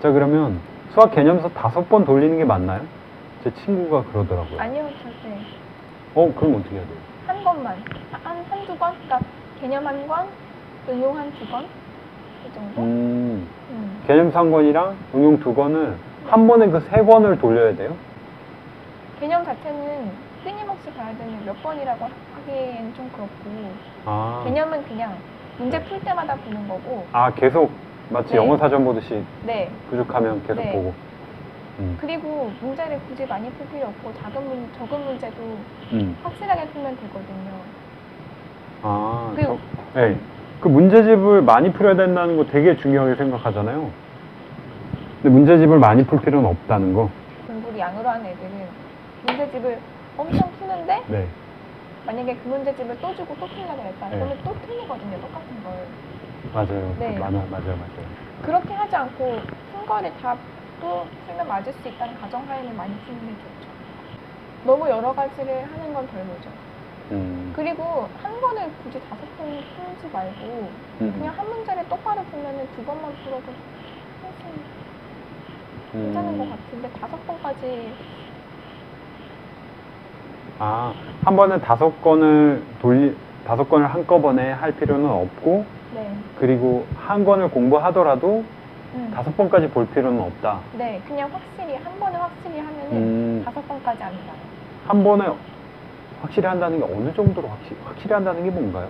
자 그러면 수학 개념서 다섯 번 돌리는 게 맞나요? 제 친구가 그러더라고요. 아니요, 절대. 어 그럼 어떻게 해야 돼요? 한 권만. 한, 한두 권? 그러니까 개념 한 권, 응용 한 두 권? 이 정도? 음, 음. 개념 3권이랑 응용 두 권을 한 번에 그 세 권을 돌려야 돼요? 개념 자체는 끊임없이 봐야 되는 몇 번이라고 하기엔 좀 그렇고 아, 개념은 그냥 문제 풀 때마다 보는 거고 아 계속 마치 네. 영어 사전 보듯이 네 부족하면 계속 네. 보고. 음, 그리고 문제를 굳이 많이 풀 필요 없고 작은 문, 적은 문제도 음. 확실하게 풀면 되거든요 아, 그리고- 저, 네. 그 문제집을 많이 풀어야 된다는 거 되게 중요하게 생각하잖아요. 근데 문제집을 많이 풀 필요는 없다는 거. 공부를 양으로 하는 애들은 문제집을 엄청 푸는데 네. 만약에 그 문제집을 또 주고 또 풀려고 했다 네. 그러면 또 틀리거든요 똑같은 걸 맞아요. 네. 그, 맞아, 맞아요, 맞아요. 그렇게 하지 않고 푼 거를 다또 풀면 맞을 수 있다는 가정하에는 많이 푸는 게 좋죠 너무 여러 가지를 하는 건 별로죠 음, 그리고 한 번을 굳이 다섯 번 풀지 말고 음, 그냥 한 문제를 똑바로 풀면은 두 번만 풀어도 훨씬 괜찮은 것 음. 같은데 다섯 번까지 아, 한 번에 다섯 건을 돌리, 다섯 건을 한꺼번에 할 필요는 없고, 네, 그리고 한 권을 공부하더라도 음. 다섯 번까지 볼 필요는 없다. 네, 그냥 확실히 한 번에 확실히 하면은 음, 다섯 번까지 안 가요. 한 번에 확실히 한다는 게 어느 정도로 확실히, 확실히 한다는 게 뭔가요?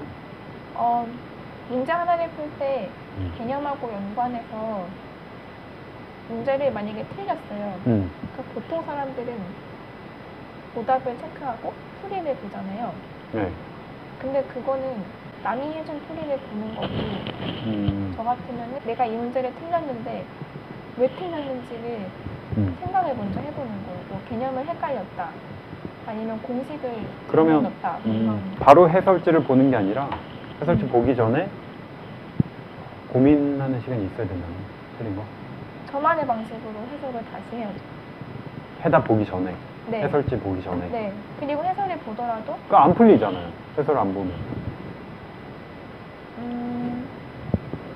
어, 문제 하나를 풀 때 음. 개념하고 연관해서 문제를 만약에 틀렸어요. 음, 그 보통 사람들은 오답을 체크하고 풀이를 보잖아요. 네. 근데 그거는 남이 해준 풀이를 보는 거고 음, 저 같으면 내가 이 문제를 틀렸는데 왜 틀렸는지를 음. 생각을 먼저 해보는. 뭐 개념을 헷갈렸다. 아니면 공식을 그러면, 넣었다. 음, 바로 해설지를 보는 게 아니라 해설지 음. 보기 전에 고민하는 시간이 있어야 된다는 거. 틀린 거. 저만의 방식으로 해석을 다시 해야죠. 해답 보기 전에. 네. 해설지 보기 전에. 네. 그리고 해설을 보더라도 그안 풀리잖아요. 해설 안 보면. 음,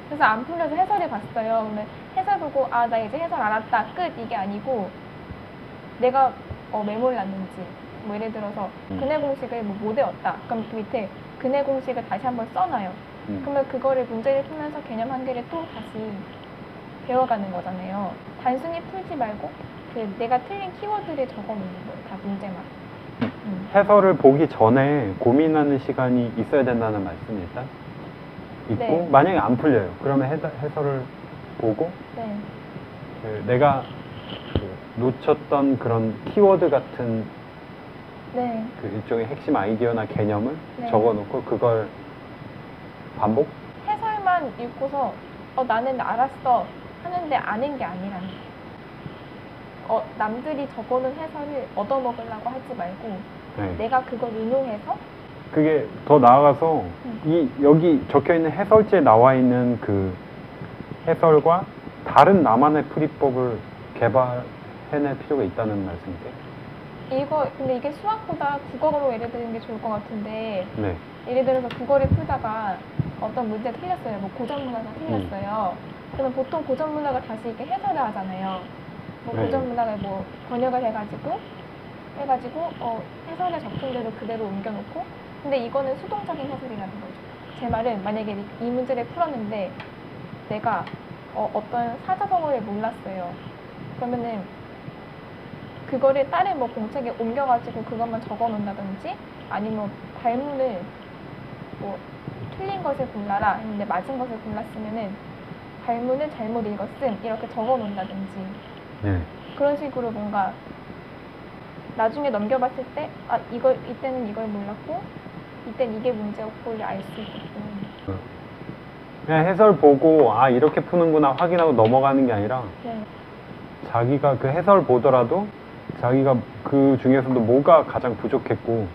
그래서 안 풀려서 해설을 봤어요. 그러면 해설 보고 아 나 이제 해설 알았다 끝 이게 아니고 내가 어, 메모를 놨는지 뭐 예를 들어서 음. 근해 공식을 뭐 못 외웠다. 그럼 그 밑에 근해 공식을 다시 한번 써놔요. 음. 그러면 그거를 문제를 풀면서 개념 한 개를 또 다시 배워가는 거잖아요. 단순히 풀지 말고 그 내가 틀린 키워드를 적어놓는 거예요. 다 문제만. 음. 해설을 보기 전에 고민하는 시간이 있어야 된다는 말씀이 일단 있고 네. 만약에 안 풀려요. 그러면 해, 해설 을 보고 네. 그 내가 그 놓쳤던 그런 키워드 같은 네. 그 일종의 핵심 아이디어나 개념을 네. 적어놓고 그걸 반복? 해설만 읽고서 어 나는 알았어 하는데 아는 게 거예요. 어 남들이 적어놓은 해설을 얻어먹으려고 하지 말고 네. 내가 그걸 응용해서 그게 더 나아가서 음. 이 여기 적혀 있는 해설지에 나와 있는 그 해설과 다른 나만의 풀이법을 개발해낼 필요가 있다는 말씀이세요? 이거 근데 이게 수학보다 국어로 예를 드는 게 좋을 것 같은데 네. 예를 들어서 국어를 풀다가 어떤 문제 틀렸어요. 뭐 고전 문화가 틀렸어요. 그러면 보통 고전 문화가 다시 이렇게 해설을 하잖아요. 뭐 네. 고전 문학을 뭐 번역을 해가지고 해가지고 어, 해설의 적힌 대로 그대로 옮겨놓고 근데 이거는 수동적인 해설이라는 거죠. 제 말은 만약에 이- 이 문제를 풀었는데 내가 어, 어떤 사자성어를 몰랐어요. 그러면은 그거를 다른 뭐 공책에 옮겨가지고 그것만 적어놓는다든지 아니면 발문을 뭐 틀린 것을 골라라 했는데 맞은 것을 골랐으면은 발문을 잘못 읽었음 이렇게 적어놓는다든지 네. 그런 식으로 뭔가 나중에 넘겨봤을 때 아 이걸 이때는 이걸 몰랐고 이땐 이게 문제였고를 알수 있게끔 그냥 해설 보고 아 이렇게 푸는구나 확인하고 넘어가는 게 아니라 네. 자기가 그 해설 보더라도 자기가 그 중에서도 뭐가 가장 부족했고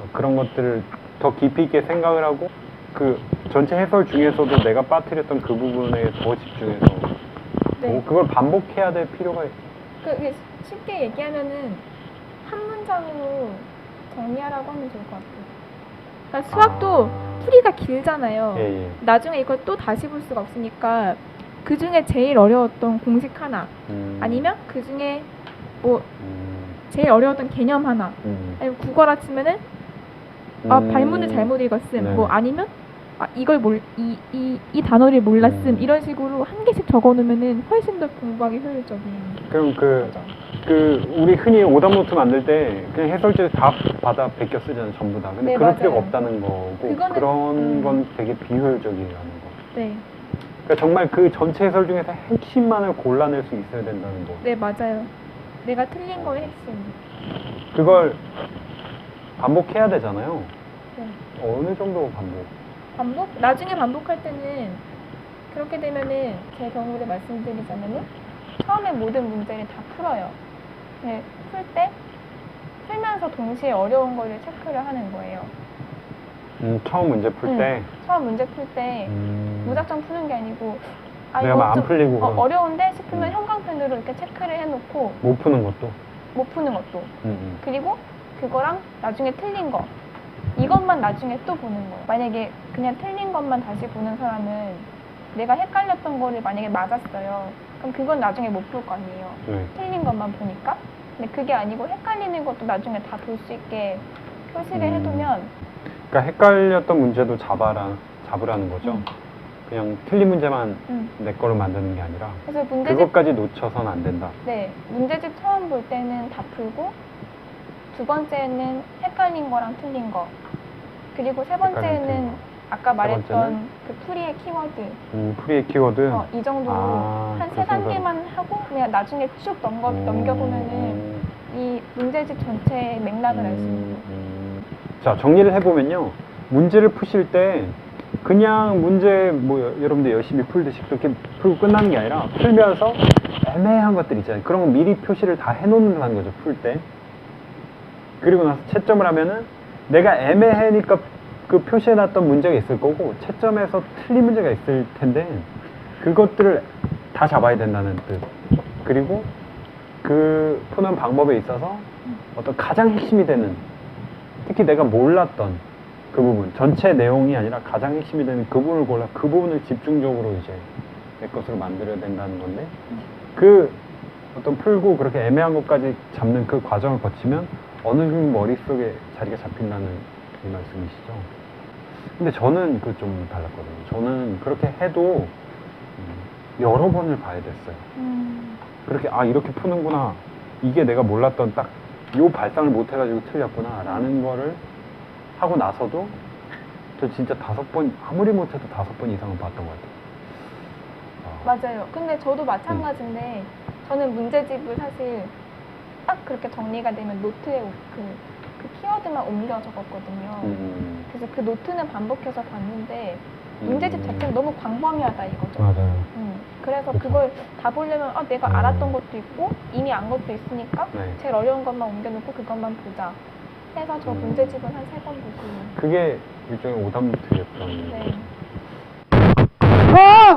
어, 그런 것들을 더 깊이 있게 생각을 하고 그 전체 해설 중에서도 내가 빠뜨렸던 그 부분에 더 집중해서 네. 뭐 그걸 반복해야 될 필요가 있- 그 이게 쉽게 얘기하면은 한 문장으로 정리하라고 하면 좋을 것 같아요. 그러니까 수학도 아. 풀이가 길잖아요. 예, 예. 나중에 이걸 또 다시 볼 수가 없으니까 그 중에 제일 어려웠던 공식 하나 음. 아니면 그 중에 뭐 음. 제일 어려웠던 개념 하나 음. 아니면 국어라 치면은 아 음. 발문을 잘못 읽었음 네. 뭐 아니면 아 이걸 몰 이 이 이, 이 단어를 몰랐음 음. 이런 식으로 한 개씩 적어놓으면은 훨씬 더 공부하기 효율적인 그럼 그. 그 우리 흔히 오답노트 만들 때 그냥 해설지 다 받아 베껴 쓰잖아요 전부 다 근데 네, 그럴 맞아요. 필요가 없다는 거고 그거는- 그런 음. 건 되게 비효율적이라는 거 네, 그러니까 정말 그 전체 해설 중에서 핵심만을 골라낼 수 있어야 된다는 거 네 맞아요. 내가 틀린 거의 핵심. 그걸 반복해야 되잖아요 네. 어느 정도 반복 반복? 나중에 반복할 때는 그렇게 되면은 제 경우를 말씀드리자면은 처음에 모든 문제를 다 풀어요. 네, 풀때 풀면서 동시에 어려운 거를 체크를 하는 거예요. 음, 처음 문제 풀 음. 때 처음 문제 풀 때 음, 무작정 푸는 게 아니고 아 내가 이거 막안 좀 풀리고 어, 그럼 어 려운데 싶으면 음. 형광펜으로 이렇게 체크를 해놓고 못 푸는 것도 못 푸는 것도 음, 음. 그리고 그거랑 나중에 틀린 거 이것만 나중에 또 보는 거예요. 만약에 그냥 틀린 것만 다시 보는 사람은 내가 헷갈렸던 거를 만약에 맞았어요. 그럼 그건 나중에 못 볼 거 아니에요. 네. 틀린 것만 보니까. 근데 그게 아니고 헷갈리는 것도 나중에 다 볼 수 있게 표시를 음. 해두면 그러니까 헷갈렸던 문제도 잡아라 잡으라는 거죠 음. 그냥 틀린 문제만 음. 내 거로 만드는 게 아니라 그래서 문제집 그것까지 놓쳐선 안 된다 네 문제집 처음 볼 때는 다 풀고 두 번째는 헷갈린 거랑 틀린 거 그리고 세 번째는. 아까 세 말했던 번째는? 그 풀이의 키워드. 음, 프리의 키워드? 어, 이 정도로 아, 한그세 순서로. 단계만 하고 그냥 나중에 쭉 넘겨, 음, 넘겨보면은 음, 이 문제집 전체의 맥락을 알 수 있는 음, 음. 자 정리를 해보면요. 문제를 푸실 때 그냥 문제 뭐 여- 여러분들 열심히 풀듯이 그렇게 풀고 끝나는 게 아니라 풀면서 애매한 것들 있잖아요. 그런 거 미리 표시를 다 해놓는다는 거죠 풀 때. 그리고 나서 채점을 하면은 내가 애매하니까 그 표시해놨던 문제가 있을 거고 채점에서 틀린 문제가 있을 텐데 그것들을 다 잡아야 된다는 뜻. 그리고 그 푸는 방법에 있어서 어떤 가장 핵심이 되는 특히 내가 몰랐던 그 부분 전체 내용이 아니라 가장 핵심이 되는 그 부분을 골라 그 부분을 집중적으로 이제 내 것으로 만들어야 된다는 건데 그 어떤 풀고 그렇게 애매한 것까지 잡는 그 과정을 거치면 어느 정도 머릿속에 자리가 잡힌다는 이 말씀이시죠? 근데 저는 그 좀 달랐거든요. 저는 그렇게 해도 음, 여러 번을 봐야 됐어요. 음, 그렇게 아 이렇게 푸는구나. 이게 내가 몰랐던 딱 요 발상을 못 해가지고 틀렸구나 라는 거를 하고 나서도 저 진짜 다섯 번 아무리 못해도 다섯 번 이상은 봤던 것 같아요. 아, 맞아요. 근데 저도 마찬가지인데 저는 문제집을 사실 딱 그렇게 정리가 되면 노트에 그, 그 키워드만 옮겨 적었거든요. 음. 그래서 그 노트는 반복해서 봤는데 음. 문제집 자체는 너무 광범위하다 이거죠. 맞아요. 음, 그래서 그렇죠. 그걸 다 보려면 아, 내가 음. 알았던 것도 있고 이미 안 것도 있으니까 네. 제일 어려운 것만 옮겨놓고 그것만 보자. 해서 저 음. 문제집은 한 세 번 보고. 그게 일종의 오답노트였던. 네. 아!